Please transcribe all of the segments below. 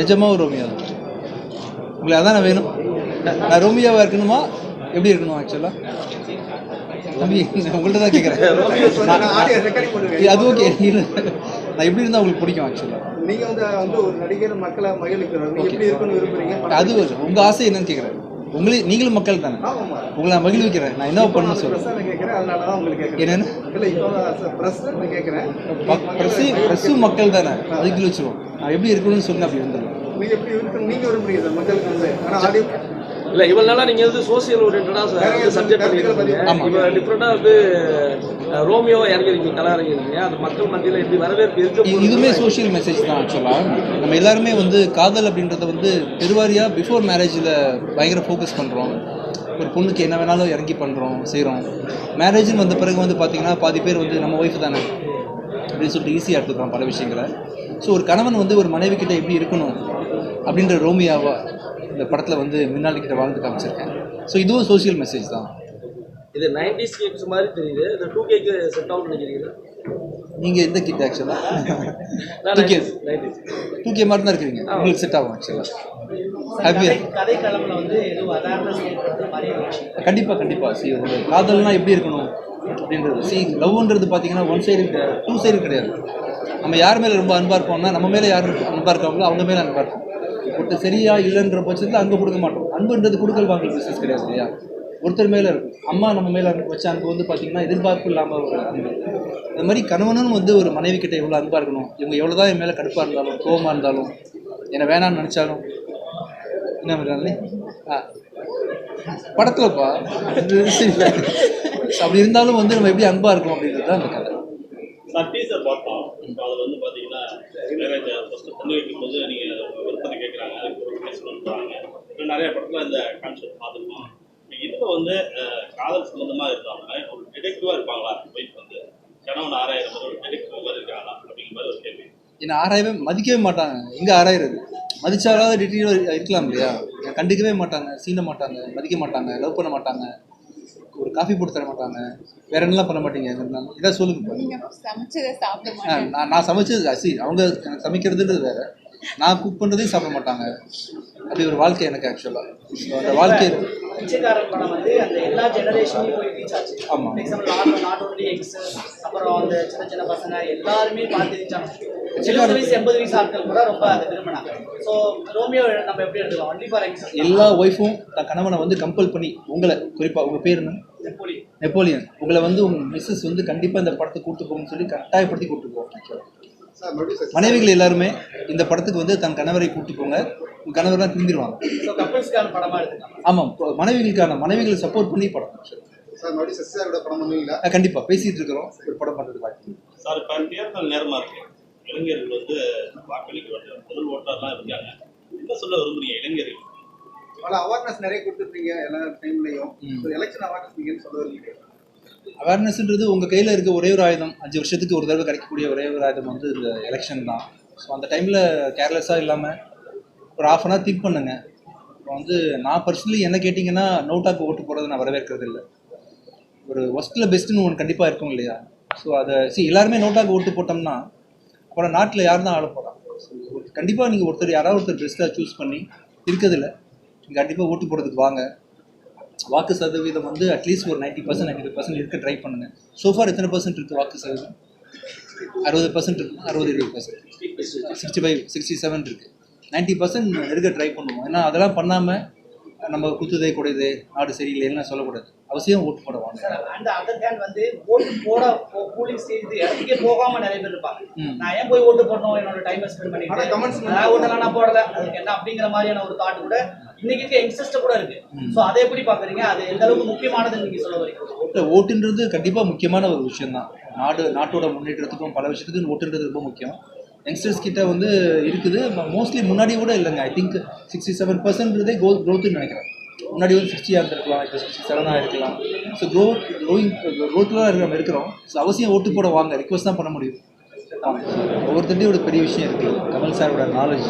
நிஜமாக ஒரு ரோமியோ தான் உங்களுக்கு அதான் வேணும்? நான் ரோமியோவாக இருக்கணுமா? எப்படி இருக்கணும் ஆக்சுவலாக தம்பி உங்கள்கிட்ட தான் கேட்குறேன் அது ஓகே நான் எப்படி இருந்தால் உங்களுக்கு பிடிக்கும் ஆக்சுவலாக நீங்க வந்து ஒரு நடிகர் மக்களை விரும்புறீங்க? அது உங்கள் ஆசை என்னன்னு கேட்குறேன் உங்களே நீங்களும் மக்கள் தானே? உங்களை நான் மகிழ்விக்கிறேன். நான் என்ன பிரஸ் உங்களுக்கு கேட்கிறேன். என்னென்னு? இல்ல இப்போ பிரஸ் ப்ரெஸ்ஸும் மக்கள் தானே? அதுக்கு வச்சுருவோம். நான் எப்படி இருக்கணும்னு சொல்லுங்க அப்படி ஆடியோ இல்ல இவ்வளவு நாளா நீங்க வந்து சோசியல் ஓரியன்டா சப்ஜெக்ட் பண்ணிருக்கீங்க. இப்ப டிஃப்ரெண்டா வந்து ரோமியோ இறங்கிருக்கீங்க கலா இறங்கிருக்கீங்க அது மக்கள் மத்தியில எப்படி வரவேற்பு இருக்க இதுவுமே சோஷியல் மெசேஜ் தான் ஆக்சுவலாக நம்ம எல்லாருமே வந்து காதல் அப்படின்றத வந்து பெருவாரியாக பிஃபோர் மேரேஜில் பயங்கர ஃபோக்கஸ் பண்ணுறோம் ஒரு பொண்ணுக்கு என்ன வேணாலும் இறங்கி பண்ணுறோம் செய்கிறோம் மேரேஜ்னு வந்த பிறகு வந்து பார்த்திங்கன்னா பாதி பேர் வந்து நம்ம ஒய்ஃப் தானே? அப்படின்னு சொல்லிட்டு ஈஸியாக எடுத்துக்கிறோம் பல விஷயங்களை. ஸோ ஒரு கணவன் வந்து ஒரு மனைவி கிட்ட எப்படி இருக்கணும் அப்படின்ற ரோமியாவா இந்த படத்தில் வந்து முன்னாடி கிட்ட வாழ்ந்து காமிச்சிருக்கேன். ஸோ இதுவும் சோஷியல் மெசேஜ் தான். இது நைன்டிஸ் கேக்ஸ் மாதிரி தெரியுது. இந்த டூ கேக்கு செட் ஆகும் நினைக்கிறீங்களா? நீங்கள் எந்த கிட்ட ஆக்சுவலாக two K 90s, 90s. Two K மாதிரி தான் இருக்கிறீங்க. உங்களுக்கு செட் ஆகும் ஆக்சுவலாக ஹாப்பியாக கதை களம்ல வந்து கண்டிப்பாக கண்டிப்பாக சி ஒரு காதல்னா எப்படி இருக்கணும் அப்படின்றது. சி லவ்ன்றது பார்த்தீங்கன்னா ஒன் சைடு டூ சைடு கிடையாது. நம்ம யார் மேலே ரொம்ப அன்பாக இருப்போம்னா நம்ம மேலே யார் அன்பாக இருக்காங்களோ அவங்க மேலே அன்பாக இருக்கும் ஒருத்தர் சரியா இல்லைன்ற பட்சத்தில் அங்கே கொடுக்க மாட்டோம். அன்புன்றது கொடுக்கல் வாங்கல் பிஸ்னஸ் கிடையாது இல்லையா? ஒருத்தர் மேலே இருக்கும். அம்மா நம்ம மேலே வச்ச அன்பு வந்து பார்த்தீங்கன்னா எதிர்பார்ப்பு இல்லாமல் ஒரு அன்பு. அது மாதிரி கணவனும் வந்து ஒரு மனைவி கிட்ட எவ்வளோ அன்பாக இருக்கணும்? இவங்க எவ்வளோ தான் என் மேலே கடுப்பாக இருந்தாலும் கோபமாக இருந்தாலும் என்னை வேணான்னு நினச்சாலும். என்ன மாதிரி ஆ. படத்துலப்பா? அப்படி இருந்தாலும் வந்து நம்ம எப்படி அன்பாக இருக்கும் அப்படின்றது தான் அந்த கதை. சார் பார்த்தோம். இப்போ அதில் வந்து பார்த்தீங்கன்னா ஃபஸ்ட்டு பொண்ணு வைக்கும்போது நீங்கள் விருப்பத்தை கேட்குறாங்க அதுக்கு ஒரு பேசணும்னு போகிறாங்க நிறைய படத்தில் இந்த கான்செப்ட் பார்த்துருக்கோம். வந்து காதல் சம்மந்தமாக இருக்காங்க ஒரு டிடெக்டிவாக இருப்பாங்களா? ஒய்ஃப் வந்து கணவன் ஆராயிரம் மாதிரி ஒரு டிடெக்டிவ் மாதிரி இருக்காங்களா? அப்படிங்கிற மாதிரி ஒரு கேள்வி. என்னை ஆராயவே மதிக்கவே மாட்டாங்க. எங்கே ஆராயிறது. மதிச்சாலாவது டீட்டெயில் இருக்கலாம் இல்லையா? கண்டுக்கவே மாட்டாங்க சீன மாட்டாங்க மதிக்க மாட்டாங்க லவ் பண்ண மாட்டாங்க ஒரு காஃபி போட்டு தர மாட்டாங்க. வேற என்னலாம் பண்ண மாட்டீங்க? இதான் சொல்லுங்க. நீங்க சமைச்சதை சாப்பிட ஆ, மாட்டேன் நான் நான் சமைச்சது சி அவங்க சமைக்கிறதுன்றது வேற. நான் குக் பண்ணுறதையும் சாப்பிட மாட்டாங்க. அப்படி ஒரு வாழ்க்கை எனக்கு ஆக்சுவலாக அந்த வாழ்க்கை பிச்சைக்காரன் படம் வந்து அந்த எல்லா ஜெனரேஷனையும் போய் ரீச் ஆச்சு. Example not not only youngs அப்புறம் அந்த சின்ன சின்ன பசங்க எல்லாருமே பார்த்து ரீச் ஆனாங்க எழுபது வயசு எண்பது வயசு ஆட்கள் கூட ரொம்ப அதை விரும்பினாங்க. ஸோ ரோமியோ நம்ம எப்படி எடுத்துக்கலாம்? ஒன்லி ஃபார் யங்ஸ் எல்லா ஒய்ஃபும் தன் கணவனை வந்து கம்பல் பண்ணி உங்களை குறிப்பாக உங்கள் பேர் என்ன? நெப்போலி நெப்போலியன். உங்களை வந்து உங்க மிஸ்ஸஸ் வந்து கண்டிப்பாக இந்த படத்தை கூட்டு போகணும்னு சொல்லி கட்டாயப்படுத்தி கூட்டு போவோம் மனைவிகள் எல்லாருமே இந்த படத்துக்கு வந்து தன் கணவரை கூட்டு போங்க. கணவர்லாம் எடுத்துக்கலாம். ஆமாம் இப்போ மனைவிகளுக்கான மனைவிகளை சப்போர்ட் பண்ணி படம். actually. சார் மறுபடியும் சசிசாரோட படம் பண்ணுவீங்களா அஹ் கண்டிப்பா பேசிட்டு இருக்கிறோம். ஒரு படம் பண்றது வாய்ப்பு சார் இப்போ தேர்தல் நேரமாக இருக்கு. இளைஞர்கள் வந்து வாக்களிக்க வேண்டிய முதல் ஓட்டர்லாம் இருக்காங்க. என்ன சொல்ல விரும்புறீங்க இளைஞர்கள்? பல அவேர்னஸ் நிறைய கொடுத்துருக்கீங்க எல்லா டைம்லையும். எலெக்ஷன் அவேர்னஸ் நீங்கன்னு சொல்ல வரீங்க அவேர்னஸ்ன்றது உங்கள் கையில் இருக்க ஒரே ஒரு ஆயுதம். அஞ்சு வருஷத்துக்கு ஒரு தடவை கிடைக்கக்கூடிய ஒரே ஒரு ஆயுதம் வந்து இந்த எலெக்ஷன் தான். ஸோ அந்த டைமில் கேர்லெஸ்ஸாக இல்லாமல் ஒரு ஆஃப் அன் ஹவர் திங்க் பண்ணுங்க. இப்போ வந்து நான் பர்சனலி என்ன கேட்டிங்கன்னா நோட்டாக்கு ஓட்டு போடுறது நான் வரவேற்கிறது இல்லை. ஒரு ஒஸ்ட்டில் பெஸ்ட்டுன்னு ஒன்று கண்டிப்பாக இருக்கும் இல்லையா? ஸோ அதை சி எல்லாருமே நோட்டாக்கு ஓட்டு போட்டோம்னா அப்புறம் நாட்டில் யார் தான் ஆள போகிறான் கண்டிப்பாக நீங்கள் ஒருத்தர் யாராவது ஒருத்தர் பெஸ்ட்டாக சூஸ் பண்ணி இருக்கிறதில்ல நீங்கள் கண்டிப்பாக ஓட்டு போடுறதுக்கு வாங்க. வாக்கு சதவீதம் வந்து அட்லீஸ்ட் ஒரு நைன்ட்டி பர்சன்ட் நைன்டி பர்சன்ட் இருக்க ட்ரை பண்ணுங்க. சோஃபார் எத்தனை பர்சன்ட் இருக்குது வாக்கு சதவீதம்? அறுபது பர்சன்ட் இருக்கு அறுபது இருபது percent sixty five sixty seven இருக்குது நைன்ட்டி பர்சன்ட் இருக்க ட்ரை பண்ணுவோம். ஏன்னா அதெல்லாம் பண்ணாமல் நம்ம குத்துதே குடையுதே நாடு சரியில்லைன்னு சொல்லக்கூடாது. அவசியம் ஓட்டு போட வாங்க அந்த அதர் ஹேண்ட் வந்து ஓட்டு போட கூலிங் ஸ்டேஜ் இடத்துக்கே போகாம நிறைய பேர் இருப்பாங்க. நான் ஏன் போய் ஓட்டு போடணும்? என்னோட டைம் ஸ்பெண்ட் பண்ணிட்டு comments நான் ஓட்டலாம் நான் போடல. அதுக்கு என்ன அப்படிங்கிற மாதிரியான ஒரு தாட் கூட இன்னைக்கு இருக்க யங்ஸ்டர்ஸ் கூட இருக்கு. சோ அதை எப்படி பாக்குறீங்க அது எந்த அளவுக்கு முக்கியமானதுன்னு நீங்க சொல்ல வரீங்க? ஓட்டுன்றது கண்டிப்பாக முக்கியமான ஒரு விஷயம் தான் நாடு நாட்டோட முன்னேற்றத்துக்கும் பல விஷயத்துக்கும் ஓட்டுன்றது ரொம்ப முக்கியம். யங்ஸ்டர்ஸ் கிட்ட வந்து இருக்குது. மோஸ்ட்லி முன்னாடி கூட இல்லைங்க. ஐ திங்க் சிக்ஸ்டி செவன் பர்சன்ட்றதே கோ க்ரோத்துன்னு நினைக்கிறேன். முன்னாடி வந்து சிக்ஸ்டியாக இருந்திருக்கலாம் இப்போ சிக்ஸ்டி செவனாக இருக்கலாம். ஸோ க்ரோ க்ரோயிங் க்ரோத்தில் தான் நம்ம இருக்கிறோம். ஸோ அவசியம் ஓட்டு போட வாங்க. ரிக்வஸ்ட் தான் பண்ண முடியும். ஒவ்வொருத்தட்டையும் ஒரு பெரிய விஷயம் இருக்குது கமல் சாரோட நாலேஜ்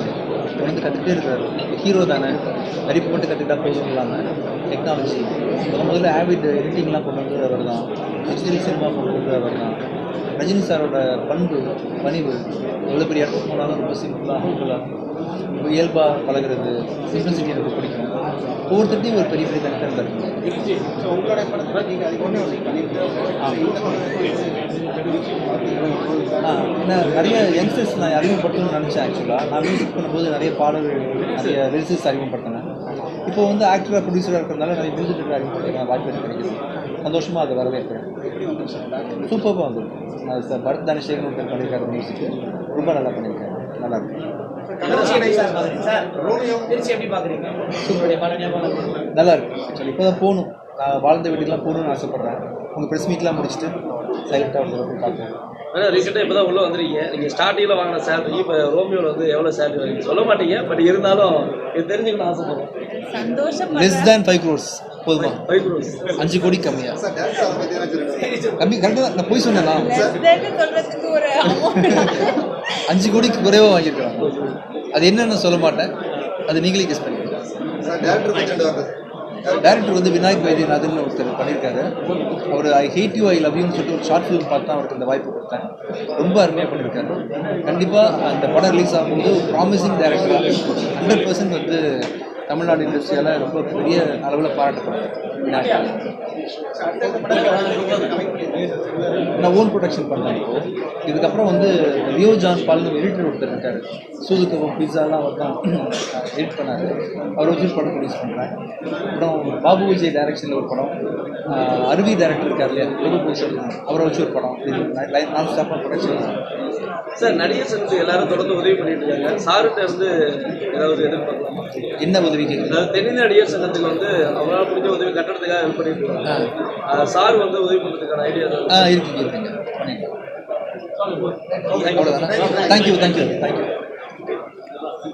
வந்து கற்றுக்கிட்டே இருக்காரு. ஹீரோ தானே. நடிப்பு மட்டும் கற்றுக்கிட்டா போதும் இல்லாமல் டெக்னாலஜி முதல்ல முதல்ல ஆவிட் எடிட்டிங்லாம் கொண்டு வந்தது அவர் தான். டிஜிட்டல் சினிமா கொண்டு வந்தது அவர் தான். ரஜினி சாரோட பண்பு பணிவு எவ்வளோ பெரிய இடத்துக்கு போனாலும் ரொம்ப சிம்பிளாக ஹம்பிளாக இயல்பாக பழகிறது சிம்பிளிசிட்டி எனக்கு பிடிக்கும். ஒவ்வொருத்தட்டையும் ஒரு பெரிய பெரிய கண்டென்ட் இருக்குது உங்களோட ஒன்று ஆ, என்ன நிறைய யங்ஸ்டர்ஸ் நான் அறிமுகப்படுத்தணும்னு நினச்சேன் ஆக்சுவலாக நான் மியூசிக் பண்ணும்போது நிறைய பாடல்கள் நிறைய லிரிக்ஸ் அறிமுகப்படுத்தினேன். இப்போ வந்து ஆக்டராக ப்ரொடியூசராக இருக்கிறதுனால நிறைய மியூசிக் அறிமுகப்படுத்த வாய்ப்பு எனக்கு கிடைக்குது. சந்தோஷமாக அதை வரவேற்கிறேன். சூப்பராக வந்து பரத் தனசேகரன் ஒருத்தர் பண்ணியிருக்காரு மியூசிக் ரொம்ப நல்லா பண்ணியிருக்காரு. நல்லா இருக்கு. எப்படி சார். சார் எப்படி நல்லா இருக்கு. ஆக்சுவலி இப்போ தான் போகணும். நான் வாழ்ந்த வீட்டுக்கெலாம் போகணும்னு ஆசைப்பட்றேன். உங்கள் ப்ரெஸ் மீட்லாம் முடிச்சுட்டு சைலண்ட்டாக ஒரு தடவை போய் பார்க்குறேன். ஆனால் ரீசெண்டாக இப்போ தான் உள்ளே வந்துருக்கீங்க. நீங்கள் ஸ்டார்டிங்கில் வாங்கின சேலரி இப்போ ரோமியோவில் வந்து எவ்வளோ சேலரி வாங்கி சொல்ல மாட்டீங்க பட் இருந்தாலும் இது தெரிஞ்சுக்கணும் ஆசைப்படுறேன். சந்தோஷப்படுறேன் லெஸ் தேன் ஃபைவ் க்ரோர்ஸ் போதுமா அஞ்சு கோடி கம்மியா. கம்மி கரெக்டாக நான் போய் amount. அஞ்சு கோடிக்கு குறைவாக வாங்கியிருக்கிறாங்க. அது என்னன்னு சொல்ல மாட்டேன். அது நீங்களே கெஸ் பண்ணிக்கலாம் டேரக்டர் வந்து விநாயக் வைத்தியநாதன் ஒருத்தர் பண்ணியிருக்காரு. அவர் I hate you I love யூன்னு சொல்லிட்டு ஒரு ஷார்ட் ஃபிலிம் பார்த்து அவருக்கு இந்த வாய்ப்பு கொடுத்தேன். ரொம்ப அருமையாக பண்ணியிருக்காரு. கண்டிப்பாக அந்த படம் ரிலீஸ் ஆகும்போது ப்ராமிசிங் டேரக்டராக ஹண்ட்ரட் பர்சன்ட் வந்து தமிழ்நாடு இண்டஸ்ட்ரியால் ரொம்ப பெரிய அளவில் பாராட்டப்படுறாரு நான் ஓன் ப்ரொடக்ஷன் பண்ணேன் இப்போ. இதுக்கப்புறம் வந்து லியோ ஜான் பால்னு எடிட்டர் ஒருத்தர் இருக்கார். சூதுக்கவும் பிஸாலாம் அவர் தான் எடிட் பண்ணார். அவர் வச்சு ஒரு படம் ப்ரொடியூஸ் பண்ணுறேன் அப்புறம் பாபு விஜய் டைரக்ஷனில் ஒரு படம். அருவி டைரக்டர் இருக்கார் இல்லையா? லோகோ அவரை வச்சு ஒரு படம். நான் ஸ்டாப்பாக ப்ரொடக்ஷன் சார் நடிகர் சங்கத்துக்கு எல்லாரும் தொடர்ந்து உதவி பண்ணிட்டு இருக்காங்க. சார்கிட்ட இருந்து ஏதாவது எதிர்பார்க்கலாமா? என்ன உதவி அதாவது தென்னிந்திய நடிகர் சங்கத்துக்கு வந்து அவங்களால முடிஞ்ச உதவி கட்டணத்துக்காக ஹெல்ப் பண்ணிட்டு இருக்காங்க. சார் வந்து உதவி பண்ணுறதுக்கான ஐடியா இருக்குங்க இருக்குங்க அவ்வளோதானே தேங்க்யூ தேங்க்யூ தேங்க்யூ